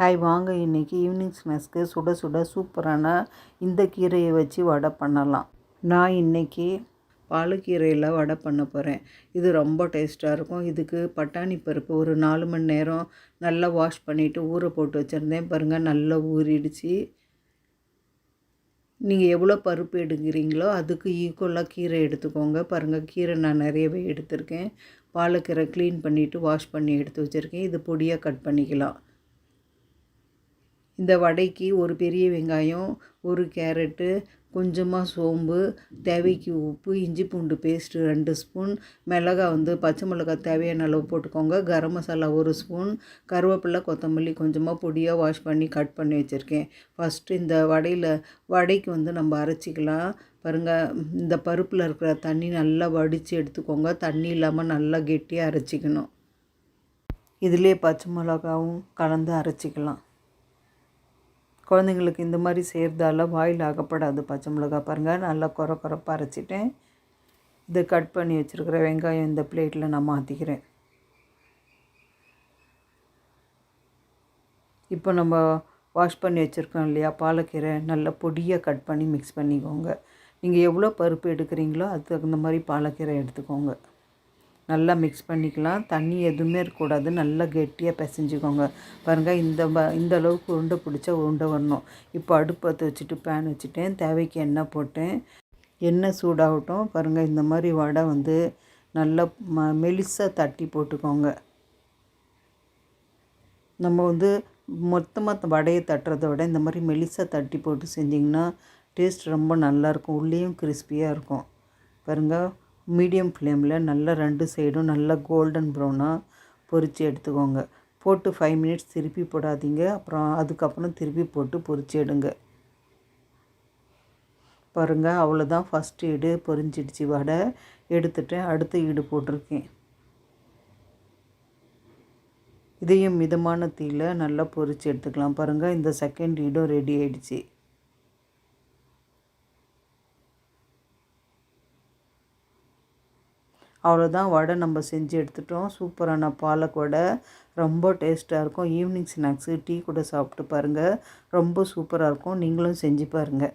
Hi வாங்க இன்றைக்கி evening ஸ்நாக்ஸ்க்கு சுட சுட சூப்பரான இந்த கீரையை வச்சு வடை பண்ணலாம். நான் இன்றைக்கி பாலக்கீரையில் வடை பண்ண போகிறேன் இது ரொம்ப டேஸ்ட்டாக இருக்கும். இதுக்கு பட்டாணி பருப்பு ஒரு நாலு மணி நேரம் நல்லா வாஷ் பண்ணிவிட்டு ஊற போட்டு வச்சுருந்தேன். பாருங்கள் நல்லா ஊறிடுச்சு. நீங்கள் எவ்வளோ பருப்பு எடுக்கிறீங்களோ அதுக்கு ஈக்குவலாக கீரை எடுத்துக்கோங்க. பாருங்கள் கீரை நான் நிறையவே எடுத்திருக்கேன். பாலக்கீரை க்ளீன் பண்ணிவிட்டு வாஷ் பண்ணி எடுத்து வச்சுருக்கேன். இது பொடியாக கட் பண்ணிக்கலாம். இந்த வடைக்கு ஒரு பெரிய வெங்காயம் ஒரு கேரட்டு கொஞ்சமாக சோம்பு தேவைக்கு உப்பு இஞ்சி பூண்டு பேஸ்ட்டு ரெண்டு ஸ்பூன் மிளகா வந்து பச்சை மிளகாய் தேவையான அளவு போட்டுக்கோங்க. கரம் மசாலா ஒரு ஸ்பூன் கருவேப்பிலை கொத்தமல்லி கொஞ்சமாக பொடியாக வாஷ் பண்ணி கட் பண்ணி வச்சுருக்கேன். ஃபஸ்ட்டு இந்த வடையில் வடைக்கு வந்து நம்ம அரைச்சிக்கலாம். பாருங்கள் இந்த பருப்பில் இருக்கிற தண்ணி நல்லா வடித்து எடுத்துக்கோங்க. தண்ணி இல்லாமல் நல்லா கெட்டியாக அரைச்சிக்கணும். இதிலே பச்சை மிளகாவும் கலந்து அரைச்சிக்கலாம். குழந்தைங்களுக்கு இந்த மாதிரி செய்கிறதால வாயில் ஆகப்படாது பச்சை மிளகா பாருங்கள் நல்லா குறை குறைப்பாக அரைச்சிட்டேன். இது கட் பண்ணி வச்சுருக்கிற வெங்காயம் இந்த பிளேட்டில் நான் மாற்றிக்கிறேன் இப்போ நம்ம வாஷ் பண்ணி வச்சுருக்கோம் இல்லையா பாலக்கீரை நல்லா பொடியாக கட் பண்ணி மிக்ஸ் பண்ணிக்கோங்க. நீங்கள் எவ்வளோ பருப்பு எடுக்கிறீங்களோ அதுக்கு தகுந்த மாதிரி பாலக்கீரை எடுத்துக்கோங்க. நல்லா மிக்ஸ் பண்ணிக்கலாம். தண்ணி எதுவுமே இருக்கக்கூடாது. நல்லா கெட்டியாக பிசைஞ்சிக்கோங்க. பாருங்கள் இந்த ப இந்த அளவுக்கு உருண்டை பிடிச்சா உருண்டை வரணும். இப்போ அடுப்பத்தை வச்சுட்டு பேன் வச்சுட்டேன். தேவைக்கு எண்ணெய் போட்டேன். எண்ணெய் சூடாகட்டும். பாருங்கள் இந்த மாதிரி வடை வந்து நல்லா ம மெலிசாக தட்டி போட்டுக்கோங்க. நம்ம வந்து மொத்தமாக வடையை தட்டுறத விட இந்த மாதிரி மெலிசாக தட்டி போட்டு செஞ்சிங்கன்னா டேஸ்ட் ரொம்ப நல்லாயிருக்கும் உள்ளேயும் கிறிஸ்பியாக இருக்கும். பாருங்கள் மீடியம் ஃப்ளேமில் நல்லா ரெண்டு சைடும் நல்லா கோல்டன் ப்ரௌனாக பொரித்து எடுத்துக்கோங்க. போட்டு ஃபைவ் மினிட்ஸ் திருப்பி போடாதீங்க. அப்புறம் அதுக்கப்புறம் திருப்பி போட்டு பொரித்து எடுங்க. பாருங்கள் அவ்வளோதான் ஃபஸ்ட் ஈடு பொரிஞ்சிடுச்சு வடை. எடுத்துட்டேன் அடுத்த ஈடு போட்டிருக்கேன். இதையும் மிதமான தீயில் நல்லா பொரித்து எடுத்துக்கலாம். பாருங்கள் இந்த செகண்ட் ஈடும் ரெடி ஆகிடுச்சு அவ்வளோதான் வடை நம்ம செஞ்சு எடுத்துட்டோம். சூப்பரான பாலக் வடை. ரொம்ப டேஸ்ட்டாக இருக்கும். ஈவினிங் ஸ்நாக்ஸு டீ கூட சாப்பிட்டு பாருங்கள் ரொம்ப சூப்பராக இருக்கும். நீங்களும் செஞ்சு பாருங்கள்